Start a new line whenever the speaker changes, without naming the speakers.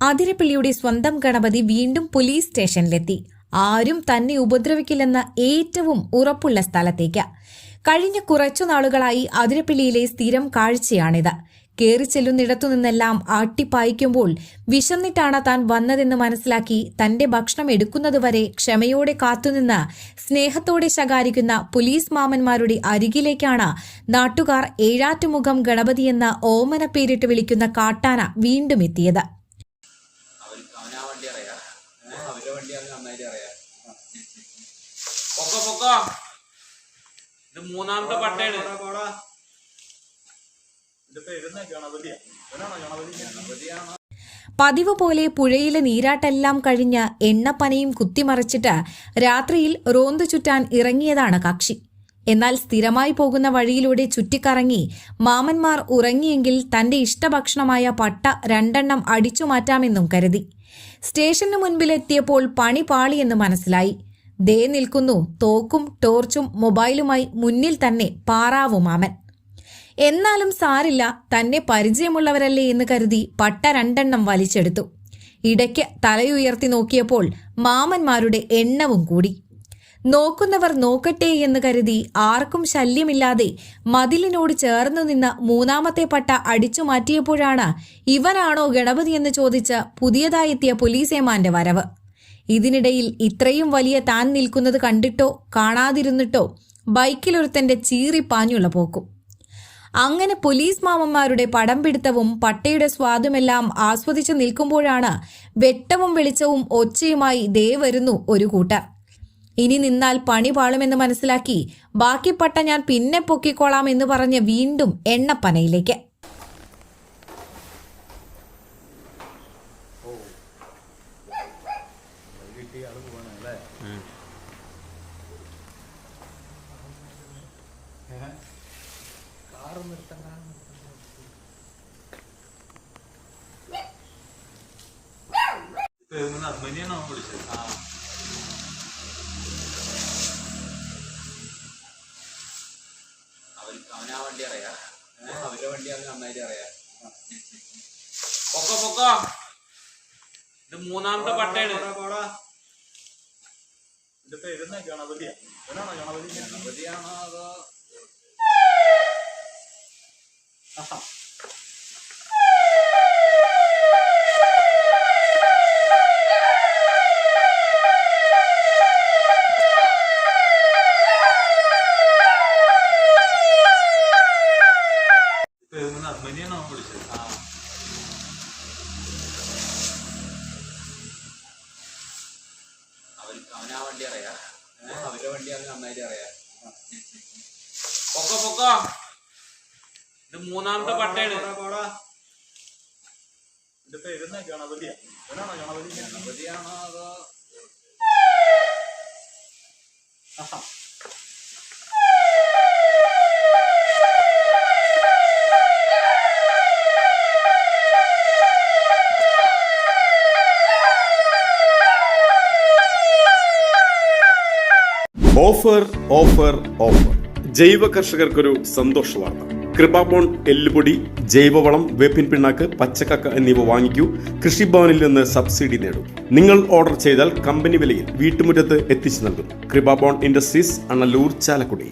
അതിരപ്പിള്ളിയുടെ സ്വന്തം ഗണപതി വീണ്ടും പോലീസ് സ്റ്റേഷനിലെത്തി. ആരും തന്നെ ഉപദ്രവിക്കില്ലെന്ന ഏറ്റവും ഉറപ്പുള്ള സ്ഥലത്തേക്ക്. കഴിഞ്ഞ കുറച്ചു നാളുകളായി അതിരപ്പിള്ളിയിലെ സ്ഥിരം കാഴ്ചയാണിത്. കയറി ചെല്ലുന്നിടത്തുനിന്നെല്ലാം ആട്ടിപ്പായിക്കുമ്പോൾ വിശന്നിട്ടാണ് താൻ വന്നതെന്ന് മനസ്സിലാക്കി തന്റെ ഭക്ഷണം എടുക്കുന്നതുവരെ ക്ഷമയോടെ കാത്തുനിന്ന് സ്നേഹത്തോടെ ശകാരിക്കുന്ന പോലീസ് മാമന്മാരുടെ അരികിലേക്കാണ് നാട്ടുകാർ ഏഴാറ്റുമുഖം ഗണപതിയെന്ന ഓമന പേരിട്ട് വിളിക്കുന്ന കാട്ടാന വീണ്ടും എത്തിയത്
അവൻ അവനാ വണ്ടി അറിയാം അവന്റെ വണ്ടി അവന് നന്നായിട്ട് അറിയാം പൊക്കോ ഇത് മൂന്നാമത്തെ പട്ടയാണ്
പതിവ് പോലെ പുഴയിലെ നീരാട്ടെല്ലാം കഴിഞ്ഞ എണ്ണപ്പനയും കുത്തിമറിച്ചിട്ട് രാത്രിയിൽ റോന്തു ചുറ്റാൻ ഇറങ്ങിയതാണ് കക്ഷി. എന്നാൽ സ്ഥിരമായി പോകുന്ന വഴിയിലൂടെ ചുറ്റിക്കറങ്ങി മാമന്മാർ ഉറങ്ങിയെങ്കിൽ തന്റെ ഇഷ്ടഭക്ഷണമായ പട്ട രണ്ടെണ്ണം അടിച്ചു മാറ്റാമെന്നും കരുതി. സ്റ്റേഷന് മുൻപിലെത്തിയപ്പോൾ പണി പാളിയെന്ന് മനസ്സിലായി. ദേ നിൽക്കുന്നു. തോക്കും ടോർച്ചും മൊബൈലുമായി മുന്നിൽ തന്നെ പാറാവു മാമൻ എന്നാലും സാരില്ല തന്നെ പരിചയമുള്ളവരല്ലേ എന്ന് കരുതി പട്ട രണ്ടെണ്ണം വലിച്ചെടുത്തു. ഇടയ്ക്ക് തലയുയർത്തി നോക്കിയപ്പോൾ മാമന്മാരുടെ എണ്ണവും കൂടി. നോക്കുന്നവർ നോക്കട്ടെ എന്ന് കരുതി ആർക്കും ശല്യമില്ലാതെ മതിലിനോട് ചേർന്നു നിന്ന മൂന്നാമത്തെ പട്ട അടിച്ചു മാറ്റിയപ്പോഴാണ് ഇവനാണോ ഗണപതി എന്ന് ചോദിച്ച് പുതിയതായെത്തിയ പോലീസേമാന്റെ വരവ്. ഇതിനിടയിൽ ഇത്രയും വലിയ താൻ നിൽക്കുന്നത് കണ്ടിട്ടോ കാണാതിരുന്നിട്ടോ ബൈക്കിലൊരുത്തന്റെ ചീറിപ്പാഞ്ഞുള്ള പോക്കും. അങ്ങനെ പോലീസ് മാമന്മാരുടെ പടം പിടുത്തവും പട്ടയുടെ സ്വാദുമെല്ലാം ആസ്വദിച്ചു നിൽക്കുമ്പോഴാണ് വെട്ടവും വെളിച്ചവും ഒച്ചയുമായി ദേ വരുന്നു ഒരു കൂട്ടർ. ഇനി നിന്നാൽ പണി പാളുമെന്ന് മനസ്സിലാക്കി ബാക്കി പട്ട ഞാൻ പിന്നെ പൊക്കിക്കോളാം എന്ന് പറഞ്ഞ് വീണ്ടും എണ്ണപ്പനയിലേക്ക്.
അമ്മനെയാണോ വിളിച്ചത്. ആ. അവൻ അവനാ വണ്ടി അറിയാം. അവന്റെ വണ്ടി അവന് നന്നായിട്ട് അറിയാം. പൊക്കോ പൊക്കോ. ഇത് മൂന്നാമത്തെ പട്ടയാണ്. ഗണപതിയാണോ അതോ വിളിച്ചത്? ആ. അവനാ വണ്ടി അറിയാം? അവന്റെ വണ്ടി അവന് നന്നായിട്ട് അറിയാം. പൊക്കോ പൊക്കോ. ഇത് മൂന്നാമത്തെ പട്ടയാണ് ഗണപതിയാണോ അതോ
ഓഫർ ഓഫർ ഓഫർ. ജൈവ കർഷകർക്കൊരു സന്തോഷ വാർത്ത കൃപാബോൺ എല്ലുപൊടി ജൈവവളം വേപ്പിൻ പിണ്ണാക്ക് പച്ചക്കക്ക എന്നിവ വാങ്ങിക്കൂ. കൃഷിഭവനിൽ നിന്ന് സബ്സിഡി നേടും. നിങ്ങൾ ഓർഡർ ചെയ്താൽ കമ്പനി വിലയിൽ വീട്ടുമുറ്റത്ത് എത്തിച്ചു നൽകും. കൃപാബോൺ ഇൻഡസ്ട്രീസ് അണലൂർ ചാലക്കുടി.